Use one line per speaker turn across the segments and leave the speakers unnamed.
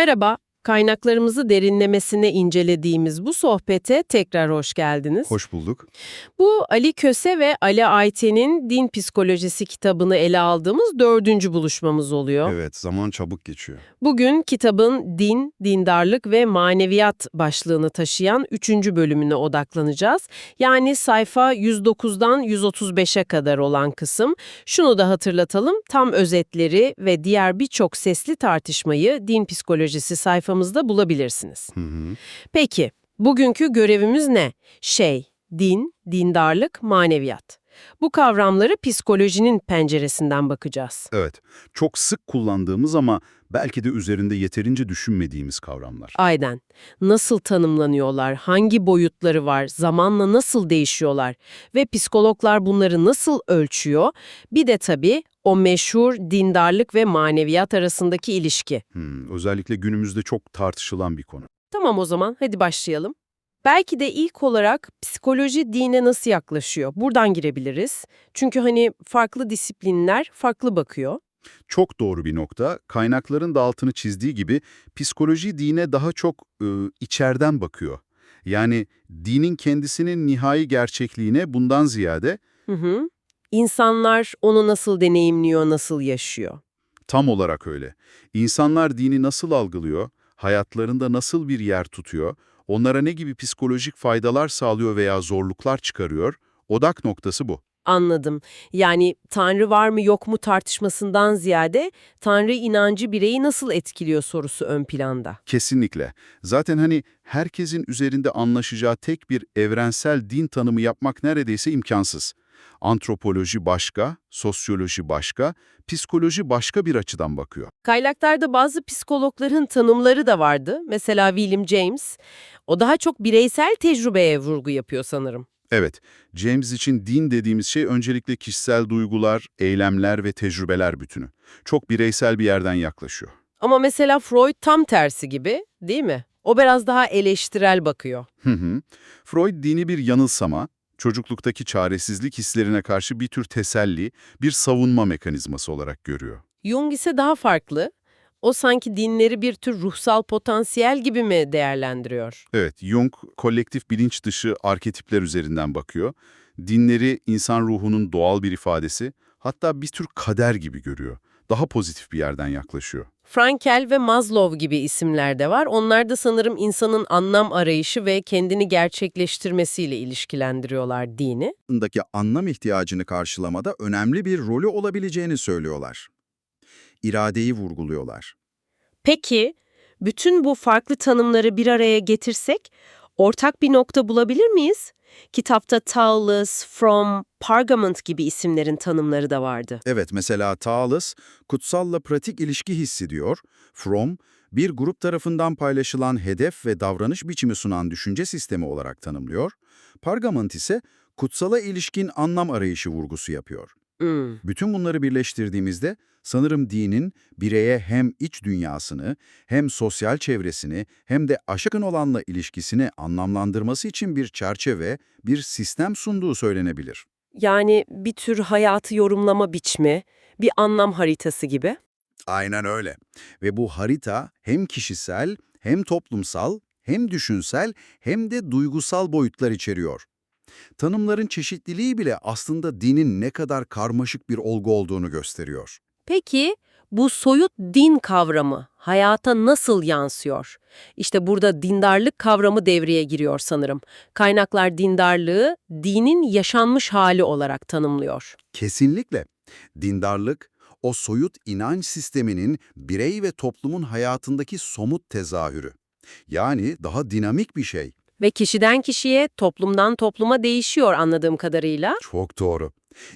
Merhaba, kaynaklarımızı derinlemesine incelediğimiz bu sohbete tekrar hoş geldiniz.
Hoş bulduk.
Bu Ali Köse ve Ali Ayten'in Din Psikolojisi kitabını ele aldığımız dördüncü buluşmamız oluyor.
Evet, zaman çabuk geçiyor.
Bugün kitabın din, dindarlık ve maneviyat başlığını taşıyan üçüncü bölümüne odaklanacağız. Yani sayfa 109'dan 135'e kadar olan kısım. Şunu da hatırlatalım, tam özetleri ve diğer birçok sesli tartışmayı din psikolojisi sayfamızda bulabilirsiniz.
Hı hı.
Peki, bugünkü görevimiz ne? Şey, din, dindarlık, maneviyat. Bu kavramları psikolojinin penceresinden bakacağız.
Evet, çok sık kullandığımız ama belki de üzerinde yeterince düşünmediğimiz kavramlar.
Aynen. Nasıl tanımlanıyorlar, hangi boyutları var, zamanla nasıl değişiyorlar ve psikologlar bunları nasıl ölçüyor? Bir de tabii o meşhur dindarlık ve maneviyat arasındaki ilişki.
Hmm, özellikle günümüzde çok tartışılan bir konu.
Tamam o zaman hadi başlayalım. Belki de ilk olarak psikoloji dine nasıl yaklaşıyor? Buradan girebiliriz. Çünkü hani farklı disiplinler farklı bakıyor.
Çok doğru bir nokta. Kaynakların da altını çizdiği gibi psikoloji dine daha çok e, içeriden bakıyor. Yani dinin kendisinin nihai gerçekliğine bundan ziyade
Hı hı. İnsanlar onu nasıl deneyimliyor, nasıl yaşıyor?
tam olarak öyle. İnsanlar dini nasıl algılıyor, hayatlarında nasıl bir yer tutuyor, onlara ne gibi psikolojik faydalar sağlıyor veya zorluklar çıkarıyor, odak noktası bu.
Anladım. Yani Tanrı var mı yok mu tartışmasından ziyade Tanrı inancı bireyi nasıl etkiliyor sorusu ön planda.
Kesinlikle. Zaten hani herkesin üzerinde anlaşacağı tek bir evrensel din tanımı yapmak neredeyse imkansız. Antropoloji başka, sosyoloji başka, psikoloji başka bir açıdan bakıyor.
Kaynaklarda bazı psikologların tanımları da vardı. Mesela William James. O daha çok bireysel tecrübeye vurgu yapıyor sanırım.
Evet, James için din dediğimiz şey öncelikle kişisel duygular, eylemler ve tecrübeler bütünü. Çok bireysel bir yerden yaklaşıyor.
Ama mesela Freud tam tersi gibi, değil mi? O biraz daha eleştirel bakıyor.
Hı hı. Freud dini bir yanılsama, çocukluktaki çaresizlik hislerine karşı bir tür teselli, bir savunma mekanizması olarak görüyor.
Jung ise daha farklı. O sanki dinleri bir tür ruhsal potansiyel gibi mi değerlendiriyor?
Evet, Jung kolektif bilinç dışı arketipler üzerinden bakıyor. Dinleri insan ruhunun doğal bir ifadesi, hatta bir tür kader gibi görüyor. Daha pozitif bir yerden yaklaşıyor.
Frankel ve Maslow gibi isimler de var. Onlar da sanırım insanın anlam arayışı ve kendini gerçekleştirmesiyle ilişkilendiriyorlar dini.
hayatındaki anlam ihtiyacını karşılamada önemli bir rolü olabileceğini söylüyorlar. İradeyi vurguluyorlar.
Peki, bütün bu farklı tanımları bir araya getirsek ortak bir nokta bulabilir miyiz? Kitapta Taulus, From, Pargament gibi isimlerin tanımları da vardı.
Evet, mesela Thales, kutsalla pratik ilişki hissi diyor. From, bir grup tarafından paylaşılan hedef ve davranış biçimi sunan düşünce sistemi olarak tanımlıyor. Pargament ise kutsala ilişkin anlam arayışı vurgusu yapıyor.
Hmm.
Bütün bunları birleştirdiğimizde sanırım dinin bireye hem iç dünyasını, hem sosyal çevresini, hem de aşkın olanla ilişkisini anlamlandırması için bir çerçeve, bir sistem sunduğu söylenebilir.
Yani bir tür hayatı yorumlama biçimi, bir anlam haritası gibi.
Aynen öyle. Ve bu harita hem kişisel, hem toplumsal, hem düşünsel, hem de duygusal boyutlar içeriyor. Tanımların çeşitliliği bile aslında dinin ne kadar karmaşık bir olgu olduğunu gösteriyor.
Peki bu soyut din kavramı hayata nasıl yansıyor? İşte burada dindarlık kavramı devreye giriyor sanırım. Kaynaklar dindarlığı dinin yaşanmış hali olarak tanımlıyor.
Kesinlikle. Dindarlık, o soyut inanç sisteminin birey ve toplumun hayatındaki somut tezahürü. Yani daha dinamik bir şey.
Ve kişiden kişiye, toplumdan topluma değişiyor anladığım kadarıyla.
Çok doğru.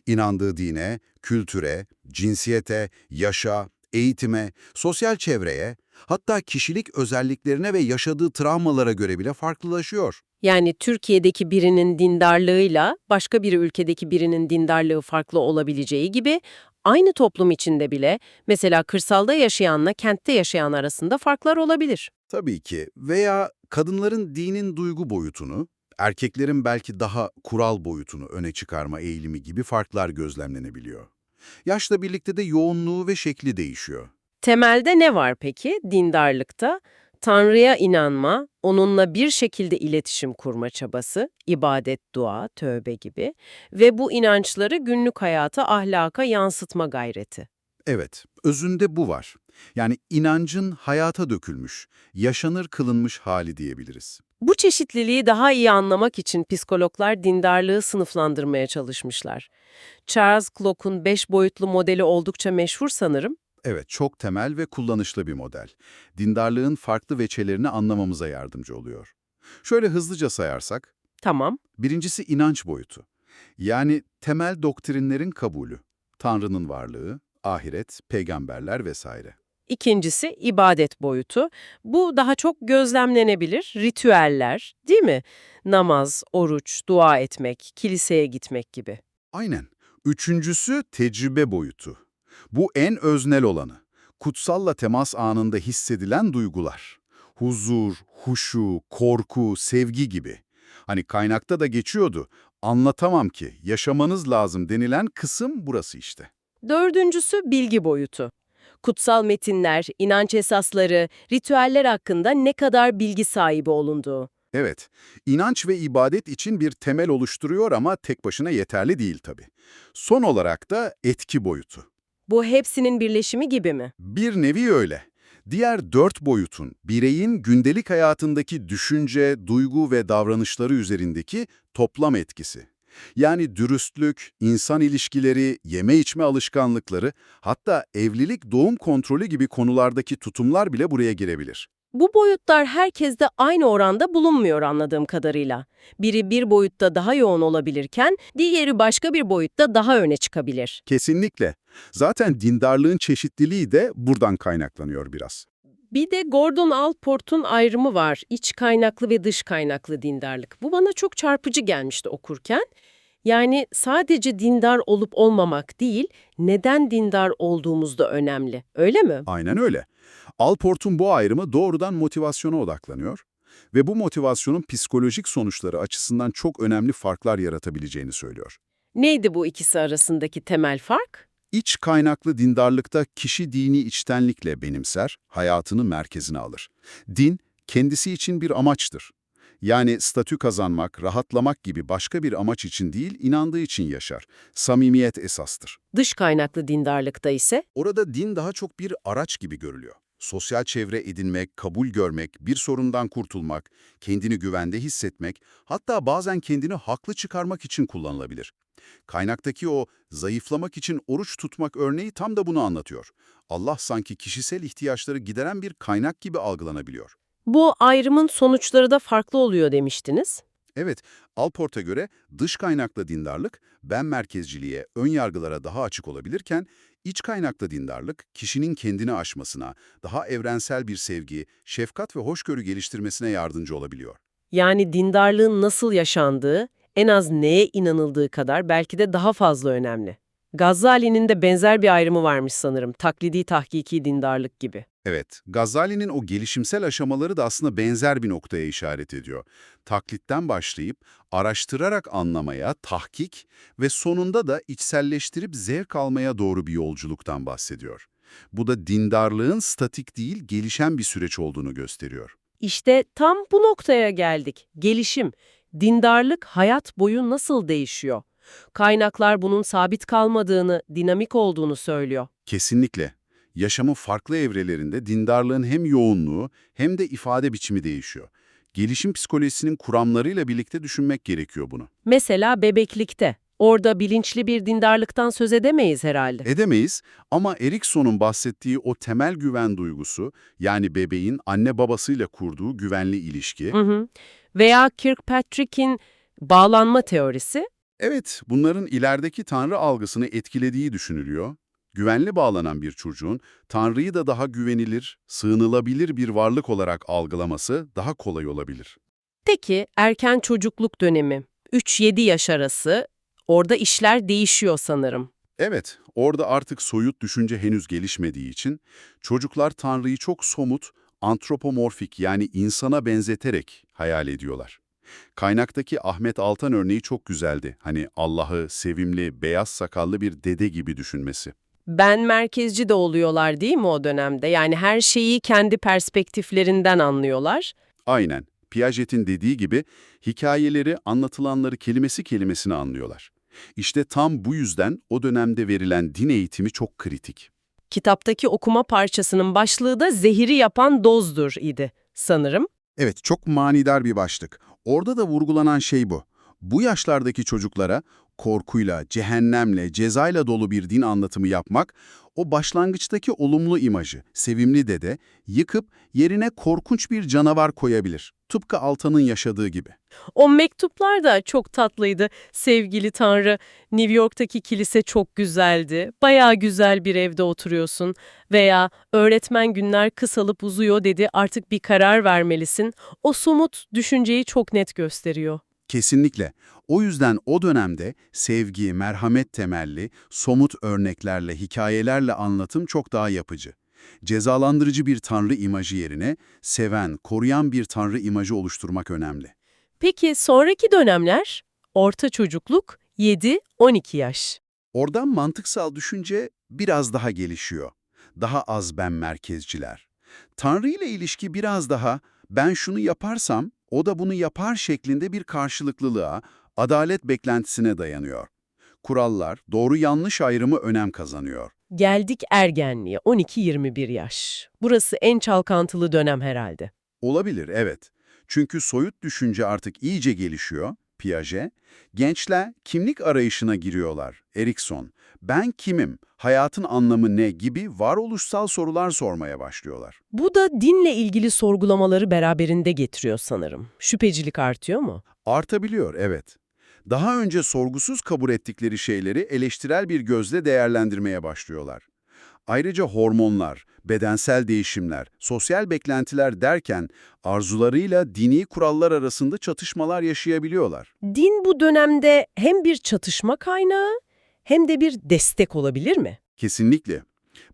İnandığı dine, kültüre, cinsiyete, yaşa, eğitime, sosyal çevreye, hatta kişilik özelliklerine ve yaşadığı travmalara göre bile farklılaşıyor.
Yani Türkiye'deki birinin dindarlığıyla başka bir ülkedeki birinin dindarlığı farklı olabileceği gibi aynı toplum içinde bile mesela kırsalda yaşayanla kentte yaşayan arasında farklar olabilir.
Tabii ki veya kadınların dinin duygu boyutunu, erkeklerin belki daha kural boyutunu öne çıkarma eğilimi gibi farklar gözlemlenebiliyor. Yaşla birlikte de yoğunluğu ve şekli değişiyor.
Temelde ne var peki dindarlıkta? Tanrı'ya inanma, onunla bir şekilde iletişim kurma çabası, ibadet, dua, tövbe gibi ve bu inançları günlük hayata, ahlaka yansıtma gayreti.
Evet, özünde bu var. Yani inancın hayata dökülmüş, yaşanır kılınmış hali diyebiliriz.
Bu çeşitliliği daha iyi anlamak için psikologlar dindarlığı sınıflandırmaya çalışmışlar. Charles Klock'un beş boyutlu modeli oldukça meşhur sanırım.
Evet, çok temel ve kullanışlı bir model. Dindarlığın farklı veçelerini anlamamıza yardımcı oluyor. Şöyle hızlıca sayarsak,
Tamam,
birincisi inanç boyutu. Yani temel doktrinlerin kabulü, Tanrı'nın varlığı, ahiret, peygamberler vesaire.
İkincisi ibadet boyutu. Bu daha çok gözlemlenebilir, ritüeller, değil mi? Namaz, oruç, dua etmek, kiliseye gitmek gibi.
Aynen. Üçüncüsü tecrübe boyutu. Bu en öznel olanı. Kutsalla temas anında hissedilen duygular. Huzur, huşu, korku, sevgi gibi. Hani kaynakta da geçiyordu. Anlatamam ki, yaşamanız lazım denilen kısım burası işte.
Dördüncüsü bilgi boyutu. Kutsal metinler, inanç esasları, ritüeller hakkında ne kadar bilgi sahibi olunduğu.
Evet, inanç ve ibadet için bir temel oluşturuyor ama tek başına yeterli değil tabii. Son olarak da etki boyutu.
Bu hepsinin birleşimi gibi mi?
Bir nevi öyle. Diğer dört boyutun, bireyin gündelik hayatındaki düşünce, duygu ve davranışları üzerindeki toplam etkisi. Yani dürüstlük, insan ilişkileri, yeme içme alışkanlıkları, hatta evlilik, doğum kontrolü gibi konulardaki tutumlar bile buraya girebilir.
Bu boyutlar herkeste aynı oranda bulunmuyor anladığım kadarıyla. Biri bir boyutta daha yoğun olabilirken, diğeri başka bir boyutta daha öne çıkabilir.
Kesinlikle. Zaten dindarlığın çeşitliliği de buradan kaynaklanıyor biraz.
Bir de Gordon Allport'un ayrımı var. İç kaynaklı ve dış kaynaklı dindarlık. Bu bana çok çarpıcı gelmişti okurken. Yani sadece dindar olup olmamak değil, neden dindar olduğumuz da önemli. Öyle mi?
Aynen öyle. Alport'un bu ayrımı doğrudan motivasyona odaklanıyor ve bu motivasyonun psikolojik sonuçları açısından çok önemli farklar yaratabileceğini söylüyor.
Neydi bu ikisi arasındaki temel fark?
İç kaynaklı dindarlıkta kişi dini içtenlikle benimser, hayatını merkezine alır. Din, kendisi için bir amaçtır. Yani statü kazanmak, rahatlamak gibi başka bir amaç için değil, inandığı için yaşar. Samimiyet esastır.
Dış kaynaklı dindarlıkta ise
Orada din daha çok bir araç gibi görülüyor. Sosyal çevre edinmek, kabul görmek, bir sorundan kurtulmak, kendini güvende hissetmek, hatta bazen kendini haklı çıkarmak için kullanılabilir. Kaynaktaki o zayıflamak için oruç tutmak örneği tam da bunu anlatıyor. Allah sanki kişisel ihtiyaçları gideren bir kaynak gibi algılanabiliyor.
Bu ayrımın sonuçları da farklı oluyor demiştiniz.
Evet, Alport'a göre dış kaynaklı dindarlık, ben merkezciliğe, ön yargılara daha açık olabilirken, iç kaynaklı dindarlık, kişinin kendini aşmasına, daha evrensel bir sevgi, şefkat ve hoşgörü geliştirmesine yardımcı olabiliyor.
Yani dindarlığın nasıl yaşandığı, en az neye inanıldığı kadar belki de daha fazla önemli. Gazali'nin de benzer bir ayrımı varmış sanırım, taklidi tahkiki dindarlık gibi.
Evet, Gazali'nin o gelişimsel aşamaları da aslında benzer bir noktaya işaret ediyor. Taklitten başlayıp, araştırarak anlamaya, tahkik ve sonunda da içselleştirip zevk almaya doğru bir yolculuktan bahsediyor. Bu da dindarlığın statik değil, gelişen bir süreç olduğunu gösteriyor.
İşte tam bu noktaya geldik. Gelişim. Dindarlık hayat boyu nasıl değişiyor? Kaynaklar bunun sabit kalmadığını, dinamik olduğunu söylüyor.
Kesinlikle. Yaşamın farklı evrelerinde dindarlığın hem yoğunluğu hem de ifade biçimi değişiyor. Gelişim psikolojisinin kuramlarıyla birlikte düşünmek gerekiyor bunu.
Mesela bebeklikte. Orada bilinçli bir dindarlıktan söz edemeyiz herhalde.
Edemeyiz ama Erikson'un bahsettiği o temel güven duygusu, yani bebeğin anne babasıyla kurduğu güvenli ilişki,
Hı hı. Veya Kirkpatrick'in bağlanma teorisi.
Evet bunların ilerideki tanrı algısını etkilediği düşünülüyor. Güvenli bağlanan bir çocuğun tanrıyı da daha güvenilir, sığınılabilir bir varlık olarak algılaması daha kolay olabilir.
Peki erken çocukluk dönemi, 3-7 yaş arası, orada işler değişiyor sanırım.
Evet, orada artık soyut düşünce henüz gelişmediği için çocuklar Tanrı'yı çok somut, antropomorfik yani insana benzeterek hayal ediyorlar. Kaynaktaki Ahmet Altan örneği çok güzeldi. Hani Allah'ı sevimli, beyaz sakallı bir dede gibi düşünmesi.
Ben merkezci de oluyorlar değil mi o dönemde? Yani her şeyi kendi perspektiflerinden anlıyorlar.
Aynen. Piaget'in dediği gibi hikayeleri, anlatılanları kelimesi kelimesine anlıyorlar. İşte tam bu yüzden o dönemde verilen din eğitimi çok kritik.
Kitaptaki okuma parçasının başlığı da zehiri yapan dozdur idi sanırım.
Evet, çok manidar bir başlık. Orada da vurgulanan şey bu. Bu yaşlardaki çocuklara korkuyla, cehennemle, cezayla dolu bir din anlatımı yapmak, o başlangıçtaki olumlu imajı, sevimli dede, yıkıp yerine korkunç bir canavar koyabilir. Tıpkı Altan'ın yaşadığı gibi.
O mektuplar da çok tatlıydı. Sevgili Tanrı, New York'taki kilise çok güzeldi. Bayağı güzel bir evde oturuyorsun. Veya öğretmen günler kısalıp uzuyor dedi artık bir karar vermelisin. O somut düşünceyi çok net gösteriyor.
Kesinlikle. O yüzden o dönemde sevgi, merhamet temelli, somut örneklerle, hikayelerle anlatım çok daha yapıcı. Cezalandırıcı bir tanrı imajı yerine seven, koruyan bir tanrı imajı oluşturmak önemli.
Peki sonraki dönemler? Orta çocukluk 7-12 yaş.
Oradan mantıksal düşünce biraz daha gelişiyor. Daha az ben merkezciler. Tanrı ile ilişki biraz daha ben şunu yaparsam o da bunu yapar şeklinde bir karşılıklılığa, adalet beklentisine dayanıyor. Kurallar, doğru yanlış ayrımı önem kazanıyor.
Geldik ergenliğe 12-21 yaş. Burası en çalkantılı dönem herhalde.
Olabilir, evet. Çünkü soyut düşünce artık iyice gelişiyor, Piaget. Gençler kimlik arayışına giriyorlar, Erikson. Ben kimim, hayatın anlamı ne gibi varoluşsal sorular sormaya başlıyorlar.
Bu da dinle ilgili sorgulamaları beraberinde getiriyor sanırım. Şüphecilik artıyor mu?
Artabiliyor, evet. Daha önce sorgusuz kabul ettikleri şeyleri eleştirel bir gözle değerlendirmeye başlıyorlar. Ayrıca hormonlar, bedensel değişimler, sosyal beklentiler derken arzularıyla dini kurallar arasında çatışmalar yaşayabiliyorlar.
Din bu dönemde hem bir çatışma kaynağı hem de bir destek olabilir mi?
Kesinlikle.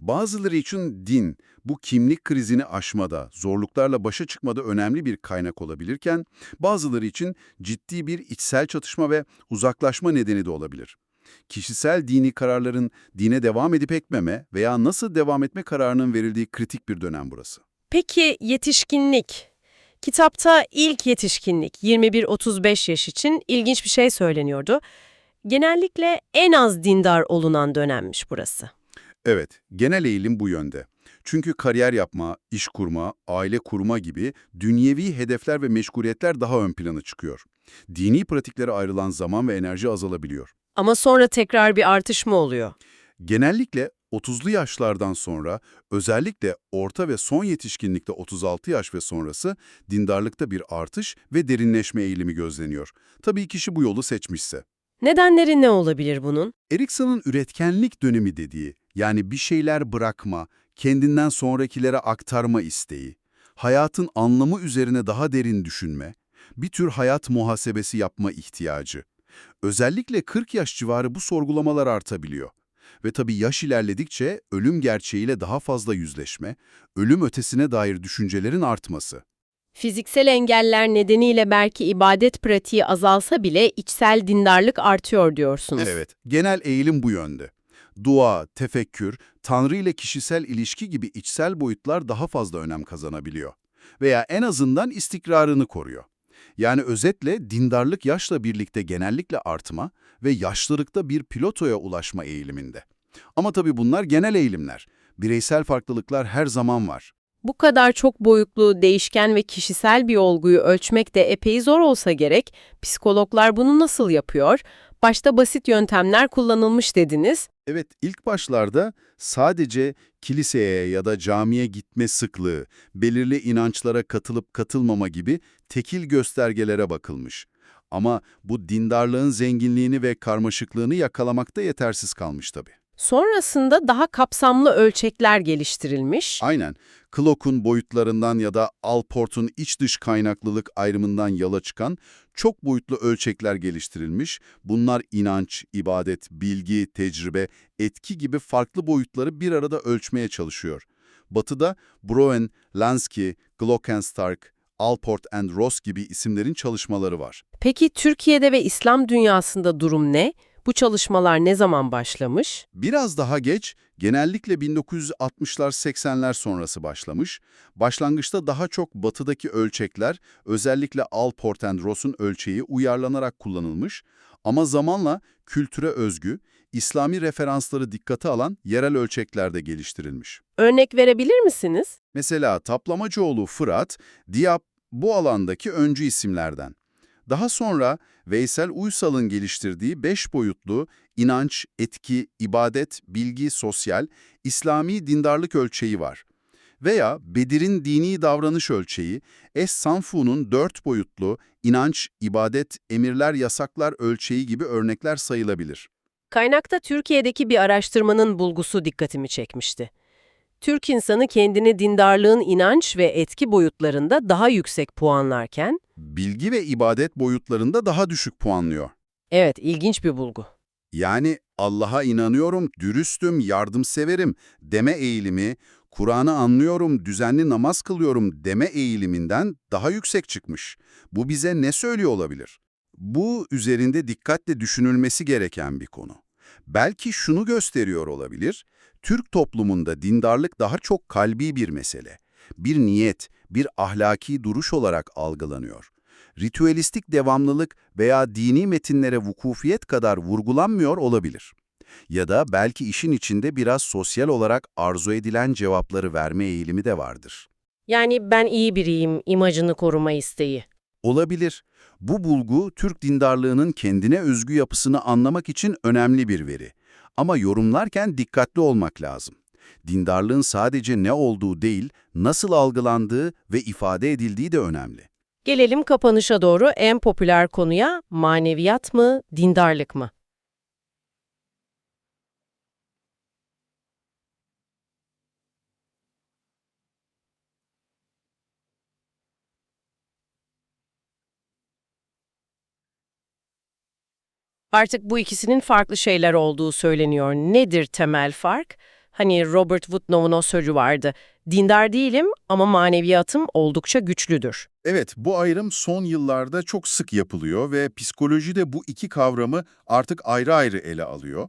Bazıları için din, bu kimlik krizini aşmada, zorluklarla başa çıkmada önemli bir kaynak olabilirken, bazıları için ciddi bir içsel çatışma ve uzaklaşma nedeni de olabilir. Kişisel dini kararların dine devam edip etmeme veya nasıl devam etme kararının verildiği kritik bir dönem burası.
Peki yetişkinlik? Kitapta ilk yetişkinlik 21-35 yaş için ilginç bir şey söyleniyordu. Genellikle en az dindar olunan dönemmiş burası.
Evet, genel eğilim bu yönde. Çünkü kariyer yapma, iş kurma, aile kurma gibi dünyevi hedefler ve meşguliyetler daha ön plana çıkıyor. Dini pratiklere ayrılan zaman ve enerji azalabiliyor.
Ama sonra tekrar bir artış mı oluyor?
Genellikle 30'lu yaşlardan sonra, özellikle orta ve son yetişkinlikte 36 yaş ve sonrası dindarlıkta bir artış ve derinleşme eğilimi gözleniyor. Tabii kişi bu yolu seçmişse.
Nedenleri ne olabilir bunun?
Erikson'un üretkenlik dönemi dediği, yani bir şeyler bırakma, kendinden sonrakilere aktarma isteği, hayatın anlamı üzerine daha derin düşünme, bir tür hayat muhasebesi yapma ihtiyacı. Özellikle 40 yaş civarı bu sorgulamalar artabiliyor. Ve tabii yaş ilerledikçe ölüm gerçeğiyle daha fazla yüzleşme, ölüm ötesine dair düşüncelerin artması.
Fiziksel engeller nedeniyle belki ibadet pratiği azalsa bile içsel dindarlık artıyor diyorsunuz.
Evet, genel eğilim bu yönde. Dua, tefekkür, Tanrı ile kişisel ilişki gibi içsel boyutlar daha fazla önem kazanabiliyor. Veya en azından istikrarını koruyor. Yani özetle dindarlık yaşla birlikte genellikle artma ve yaşlılıkta bir pilotoya ulaşma eğiliminde. Ama tabii bunlar genel eğilimler. Bireysel farklılıklar her zaman var.
Bu kadar çok boyutlu, değişken ve kişisel bir olguyu ölçmek de epey zor olsa gerek. Psikologlar bunu nasıl yapıyor? Başta basit yöntemler kullanılmış dediniz.
Evet, ilk başlarda sadece kiliseye ya da camiye gitme sıklığı, belirli inançlara katılıp katılmama gibi tekil göstergelere bakılmış. Ama bu dindarlığın zenginliğini ve karmaşıklığını yakalamakta yetersiz kalmış tabii.
Sonrasında daha kapsamlı ölçekler geliştirilmiş.
Aynen. Klock'un boyutlarından ya da Alport'un iç dış kaynaklılık ayrımından yola çıkan çok boyutlu ölçekler geliştirilmiş. Bunlar inanç, ibadet, bilgi, tecrübe, etki gibi farklı boyutları bir arada ölçmeye çalışıyor. Batı'da Broen, Lansky, Glockenstart, Alport and Ross gibi isimlerin çalışmaları var.
Peki Türkiye'de ve İslam dünyasında durum ne? Bu çalışmalar ne zaman başlamış?
Biraz daha geç, Genellikle 1960'lar 80'ler sonrası başlamış. Başlangıçta daha çok batıdaki ölçekler, özellikle Alport and Ross'un ölçeği uyarlanarak kullanılmış ama zamanla kültüre özgü, İslami referansları dikkate alan yerel ölçekler de geliştirilmiş.
Örnek verebilir misiniz?
Mesela Taplamacıoğlu Fırat, Diyap bu alandaki öncü isimlerden. Daha sonra Veysel Uysal'ın geliştirdiği beş boyutlu inanç, etki, ibadet, bilgi, sosyal, İslami dindarlık ölçeği var. Veya Bedir'in dini davranış ölçeği, Es Sanfu'nun dört boyutlu inanç, ibadet, emirler, yasaklar ölçeği gibi örnekler sayılabilir.
Kaynakta Türkiye'deki bir araştırmanın bulgusu dikkatimi çekmişti. Türk insanı kendini dindarlığın inanç ve etki boyutlarında daha yüksek puanlarken,
Bilgi ve ibadet boyutlarında daha düşük puanlıyor.
evet ilginç bir bulgu.
Yani Allah'a inanıyorum, dürüstüm, yardımseverim deme eğilimi, Kur'an'ı anlıyorum, düzenli namaz kılıyorum deme eğiliminden daha yüksek çıkmış. Bu bize ne söylüyor olabilir? Bu üzerinde dikkatle düşünülmesi gereken bir konu. Belki şunu gösteriyor olabilir, Türk toplumunda dindarlık daha çok kalbi bir mesele. Bir niyet, bir ahlaki duruş olarak algılanıyor ritüelistik devamlılık veya dini metinlere vukufiyet kadar vurgulanmıyor olabilir. Ya da belki işin içinde biraz sosyal olarak arzu edilen cevapları verme eğilimi de vardır.
Yani ben iyi biriyim imajını koruma isteği.
Olabilir. Bu bulgu Türk dindarlığının kendine özgü yapısını anlamak için önemli bir veri. Ama yorumlarken dikkatli olmak lazım. Dindarlığın sadece ne olduğu değil, nasıl algılandığı ve ifade edildiği de önemli.
Gelelim kapanışa doğru en popüler konuya maneviyat mı, dindarlık mı? Artık bu ikisinin farklı şeyler olduğu söyleniyor. Nedir temel fark? Hani Robert Woodnow'un o sözü vardı. Dindar değilim ama maneviyatım oldukça güçlüdür.
Evet, bu ayrım son yıllarda çok sık yapılıyor ve psikoloji de bu iki kavramı artık ayrı ayrı ele alıyor.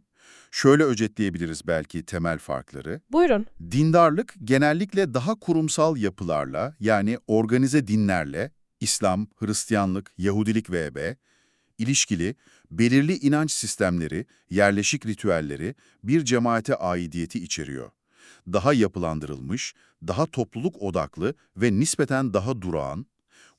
Şöyle özetleyebiliriz belki temel farkları.
Buyurun.
Dindarlık genellikle daha kurumsal yapılarla yani organize dinlerle, İslam, Hristiyanlık, Yahudilik vb. ilişkili, belirli inanç sistemleri, yerleşik ritüelleri, bir cemaate aidiyeti içeriyor. Daha yapılandırılmış, daha topluluk odaklı ve nispeten daha durağan,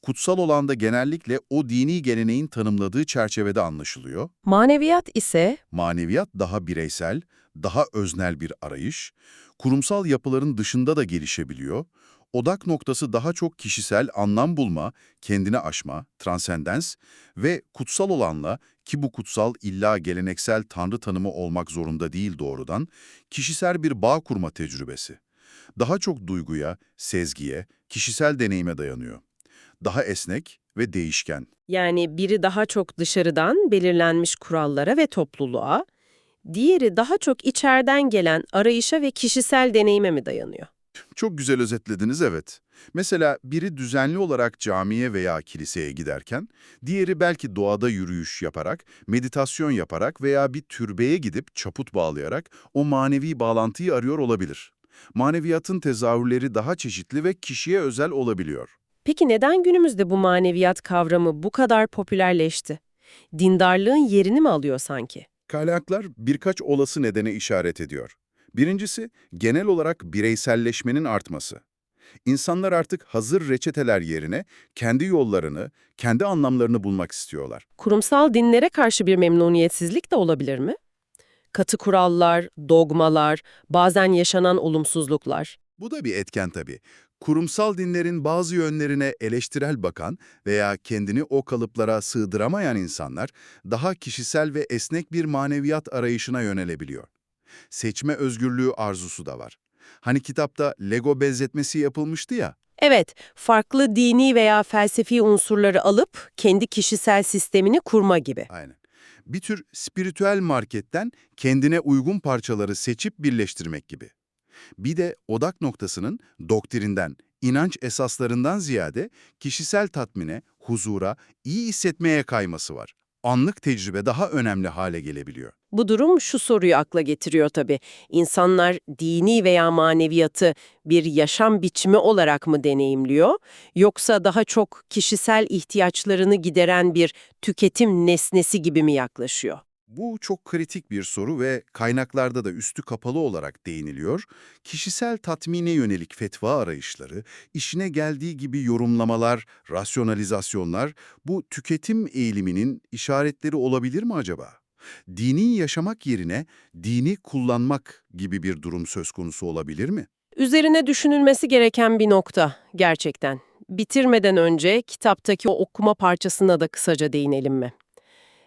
kutsal olan da genellikle o dini geleneğin tanımladığı çerçevede anlaşılıyor.
Maneviyat ise
Maneviyat daha bireysel, daha öznel bir arayış, kurumsal yapıların dışında da gelişebiliyor. Odak noktası daha çok kişisel anlam bulma, kendini aşma, transcendens ve kutsal olanla ki bu kutsal illa geleneksel tanrı tanımı olmak zorunda değil doğrudan, kişisel bir bağ kurma tecrübesi. Daha çok duyguya, sezgiye, kişisel deneyime dayanıyor. Daha esnek ve değişken.
yani biri daha çok dışarıdan belirlenmiş kurallara ve topluluğa, diğeri daha çok içeriden gelen arayışa ve kişisel deneyime mi dayanıyor?
Çok güzel özetlediniz evet. Mesela biri düzenli olarak camiye veya kiliseye giderken, diğeri belki doğada yürüyüş yaparak, meditasyon yaparak veya bir türbeye gidip çaput bağlayarak o manevi bağlantıyı arıyor olabilir. Maneviyatın tezahürleri daha çeşitli ve kişiye özel olabiliyor.
Peki neden günümüzde bu maneviyat kavramı bu kadar popülerleşti? Dindarlığın yerini mi alıyor sanki?
Kaynaklar birkaç olası nedene işaret ediyor. Birincisi, genel olarak bireyselleşmenin artması. İnsanlar artık hazır reçeteler yerine kendi yollarını, kendi anlamlarını bulmak istiyorlar.
Kurumsal dinlere karşı bir memnuniyetsizlik de olabilir mi? Katı kurallar, dogmalar, bazen yaşanan olumsuzluklar.
Bu da bir etken tabii. Kurumsal dinlerin bazı yönlerine eleştirel bakan veya kendini o kalıplara sığdıramayan insanlar daha kişisel ve esnek bir maneviyat arayışına yönelebiliyor. Seçme özgürlüğü arzusu da var. Hani kitapta Lego benzetmesi yapılmıştı ya,
Evet, farklı dini veya felsefi unsurları alıp kendi kişisel sistemini kurma gibi.
aynen. Bir tür spiritüel marketten kendine uygun parçaları seçip birleştirmek gibi. Bir de odak noktasının doktrinden, inanç esaslarından ziyade kişisel tatmine, huzura, iyi hissetmeye kayması var. Anlık tecrübe daha önemli hale gelebiliyor.
Bu durum şu soruyu akla getiriyor tabii. İnsanlar dini veya maneviyatı bir yaşam biçimi olarak mı deneyimliyor? Yoksa daha çok kişisel ihtiyaçlarını gideren bir tüketim nesnesi gibi mi yaklaşıyor?
Bu çok kritik bir soru ve kaynaklarda da üstü kapalı olarak değiniliyor. Kişisel tatmine yönelik fetva arayışları, işine geldiği gibi yorumlamalar, rasyonalizasyonlar bu tüketim eğiliminin işaretleri olabilir mi acaba? Dini yaşamak yerine dini kullanmak gibi bir durum söz konusu olabilir mi?
Üzerine düşünülmesi gereken bir nokta gerçekten. Bitirmeden önce kitaptaki o okuma parçasına da kısaca değinelim mi?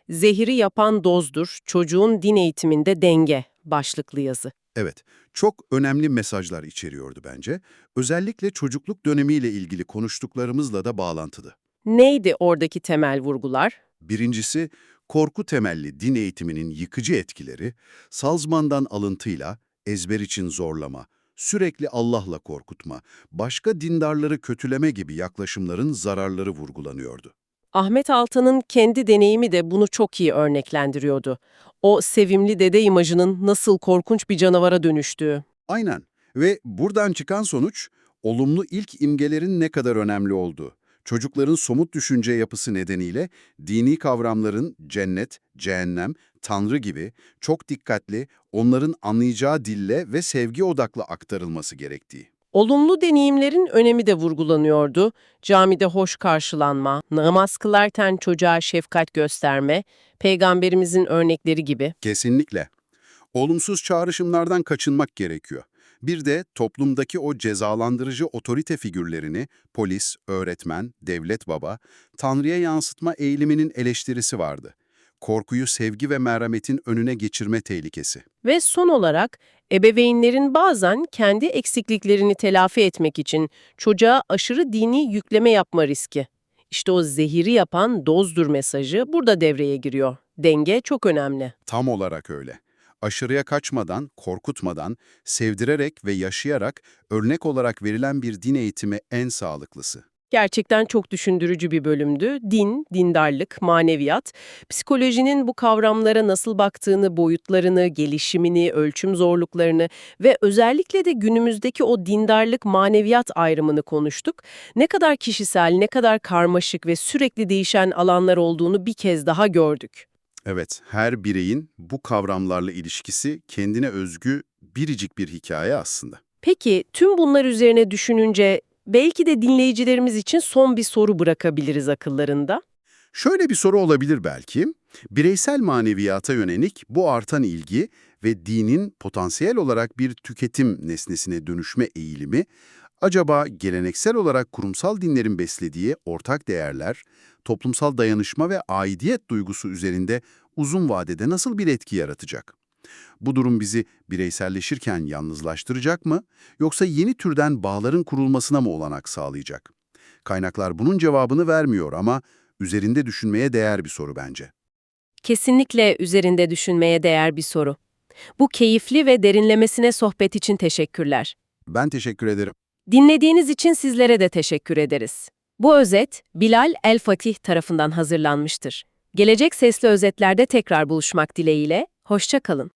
Zehiri yapan dozdur, çocuğun din eğitiminde denge başlıklı yazı.
Evet, çok önemli mesajlar içeriyordu bence. Özellikle çocukluk dönemiyle ilgili konuştuklarımızla da bağlantılı.
Neydi oradaki temel vurgular?
Birincisi, korku temelli din eğitiminin yıkıcı etkileri, Salzman'dan alıntıyla ezber için zorlama, sürekli Allah'la korkutma, başka dindarları kötüleme gibi yaklaşımların zararları vurgulanıyordu.
Ahmet Altan'ın kendi deneyimi de bunu çok iyi örneklendiriyordu. O sevimli dede imajının nasıl korkunç bir canavara dönüştüğü.
Aynen ve buradan çıkan sonuç, olumlu ilk imgelerin ne kadar önemli olduğu. Çocukların somut düşünce yapısı nedeniyle dini kavramların cennet, cehennem, tanrı gibi çok dikkatli, onların anlayacağı dille ve sevgi odaklı aktarılması gerektiği.
Olumlu deneyimlerin önemi de vurgulanıyordu. Camide hoş karşılanma, namaz kılarken çocuğa şefkat gösterme, peygamberimizin örnekleri gibi.
Kesinlikle. Olumsuz çağrışımlardan kaçınmak gerekiyor. Bir de toplumdaki o cezalandırıcı otorite figürlerini, polis, öğretmen, devlet baba, Tanrı'ya yansıtma eğiliminin eleştirisi vardı. Korkuyu sevgi ve merhametin önüne geçirme tehlikesi.
Ve son olarak ebeveynlerin bazen kendi eksikliklerini telafi etmek için çocuğa aşırı dini yükleme yapma riski. İşte o zehiri yapan dozdur mesajı burada devreye giriyor. Denge çok önemli.
Tam olarak öyle. Aşırıya kaçmadan, korkutmadan, sevdirerek ve yaşayarak örnek olarak verilen bir din eğitimi en sağlıklısı.
Gerçekten çok düşündürücü bir bölümdü. Din, dindarlık, maneviyat, psikolojinin bu kavramlara nasıl baktığını, boyutlarını, gelişimini, ölçüm zorluklarını ve özellikle de günümüzdeki o dindarlık, maneviyat ayrımını konuştuk. Ne kadar kişisel, ne kadar karmaşık ve sürekli değişen alanlar olduğunu bir kez daha gördük.
Evet, her bireyin bu kavramlarla ilişkisi kendine özgü biricik bir hikaye aslında.
Peki tüm bunlar üzerine düşününce belki de dinleyicilerimiz için son bir soru bırakabiliriz akıllarında.
Şöyle bir soru olabilir belki. Bireysel maneviyata yönelik bu artan ilgi ve dinin potansiyel olarak bir tüketim nesnesine dönüşme eğilimi, acaba geleneksel olarak kurumsal dinlerin beslediği ortak değerler, toplumsal dayanışma ve aidiyet duygusu üzerinde uzun vadede nasıl bir etki yaratacak? Bu durum bizi bireyselleşirken yalnızlaştıracak mı, yoksa yeni türden bağların kurulmasına mı olanak sağlayacak? Kaynaklar bunun cevabını vermiyor ama üzerinde düşünmeye değer bir soru bence.
Kesinlikle üzerinde düşünmeye değer bir soru. Bu keyifli ve derinlemesine sohbet için teşekkürler.
Ben teşekkür ederim.
Dinlediğiniz için sizlere de teşekkür ederiz. Bu özet Bilal El Fatih tarafından hazırlanmıştır. Gelecek sesli özetlerde tekrar buluşmak dileğiyle, hoşça kalın.